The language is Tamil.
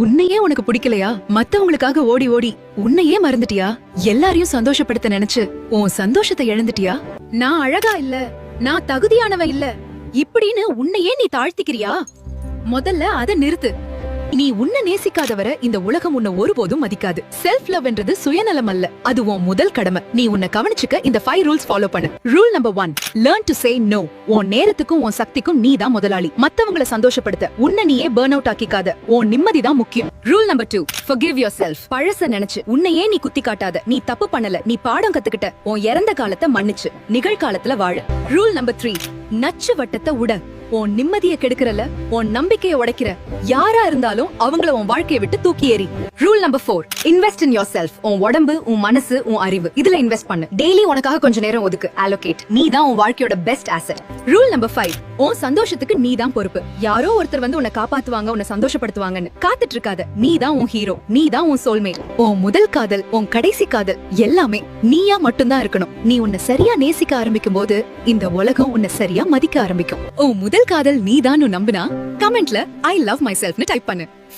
உன்னையே உனக்கு பிடிக்கலையா? மத்தவங்களுக்காக ஓடி ஓடி உன்னையே மறந்துட்டியா? எல்லாரையும் சந்தோஷப்படுத்த நினைச்சு உன் சந்தோஷத்தை இழந்துட்டியா? நான் அழகா இல்ல நான் தகுதியானவ இல்ல இப்படின்னு உன்னையே நீ தாழ்த்திக்கிறியா? முதல்ல அத நிறுத்து. நீ உன்னை நேசிக்காதவரை இந்த உலகம் உன்னை ஒருபோதும் மதிக்காது. செல்ஃப் லவ் என்றது சுயநலம் அல்ல. அது உன் முதல் கடமை. நீ உன்னை கவனிச்சுக்க இந்த ஃபைவ் ரூல்ஸ் ஃபாலோ பண்ணு. Rule number one learn to say no உன் நேரத்துக்கும் உன் சக்திக்கும் நீ தான் முதலாளி. மத்தவங்கள சந்தோஷப்படுத்த. உன்னை நீயே பேர்ன் அவுட் ஆக்கிக்காத. உன் நிம்மதி தான் முக்கியம். Rule number two forgive yourself பழச நினைச்சு. உன்னையே நீ குத்தி காட்டாத நீ தப்பு பண்ணல. நீ பாடம் கத்துக்கிட்ட. உன் இறந்த காலத்தை மன்னிச்சு. நிகழ்காலத்துல வாழ. ரூல் நம்பர் த்ரீ நச்சு வட்டத்தை உட. உன் நிம்மதியை கெடுக்கிறல உன் நம்பிக்கையை உடைக்கிற. யாரா இருந்தாலும் அவங்கள உன் வாழ்க்கையை விட்டு தூக்கி ஏறி. Rule number four invest in yourself உன் உடம்பு உன் மனசு உன் அறிவு. இதுல இன்வெஸ்ட் பண்ணு. டெய்லி உனக்காக கொஞ்ச நேரம் ஒதுக்கு. அலோகேட் நீ தான் உன் வாழ்க்கையோட best asset rule number five உன் சந்தோஷத்துக்கு நீ தான் பொறுப்பு. யாரோ ஒருத்தர் வந்து உன்னை காப்பாத்துவாங்க உன்னை சந்தோஷப்படுத்துவாங்கன்னு. காத்துட்டு இருக்காத நீ தான் உன் ஹீரோ நீ தான் உன் சோல்மேட் உன் முதல் காதல் உன் கடைசி காதல் எல்லாமே நீயா மட்டும்தான் இருக்கணும். நீ உன்னை சரியா நேசிக்க ஆரம்பிக்கும் போது இந்த உலகம் உன்னை சரியா மதிக்க ஆரம்பிக்கும். உன் முதல் காதல் நீ தான் நம்புனா கமெண்ட்ல ஐ லவ் மை செல்ஃப்னு டைப் பண்ணு.